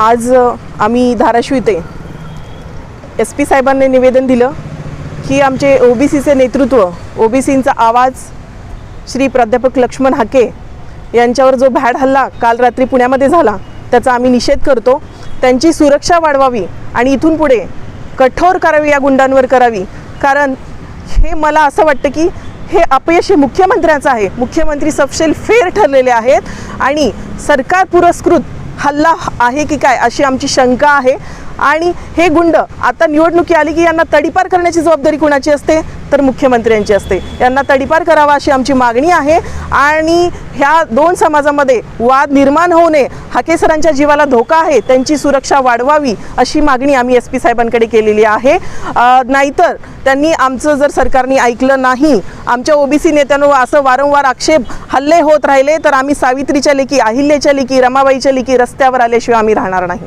आज आम्ही धाराशिव इथे एस पी साहेबांनी निवेदन दिलं की आमचे ओ बी सीचे नेतृत्व ओ बी सींचा आवाज श्री प्राध्यापक लक्ष्मण हाके यांच्यावर जो भॅड हल्ला काल रात्री पुण्यामध्ये झाला त्याचा आम्ही निषेध करतो. त्यांची सुरक्षा वाढवावी आणि इथून पुढे कठोर करावी या गुंडांवर करावी. कारण हे मला असं वाटतं की हे अपयश हे मुख्यमंत्र्यांचं आहे. मुख्यमंत्री सपशेल फेर ठरलेले आहेत आणि सरकार पुरस्कृत हल्ला आहे की काय अशी आमची शंका आहे. आणि हे गुंड आता निवडणुकी आली की यांना तडीपार करण्याची जबाबदारी कुणाची असते? तर मुख्यमंत्र्यांची असते. यांना तडीपार करावा अशी आमची मागणी आहे. आणि ह्या दोन समाजामध्ये वाद निर्माण होऊ नये हाकेसरांच्या जीवाला धोका आहे त्यांची सुरक्षा वाढवावी अशी मागणी आम्ही एस पी साहेबांकडे केलेली आहे. नाहीतर त्यांनी आमचं जर सरकारने ऐकलं नाही आमच्या ओबीसी नेत्यांवर असं वारंवार आक्षेप हल्ले होत राहिले तर आम्ही सावित्रीच्या लेखी अहिल्याच्या लेखी रमाबाईच्या लेखी रस्त्यावर आल्याशिवाय आम्ही राहणार नाही.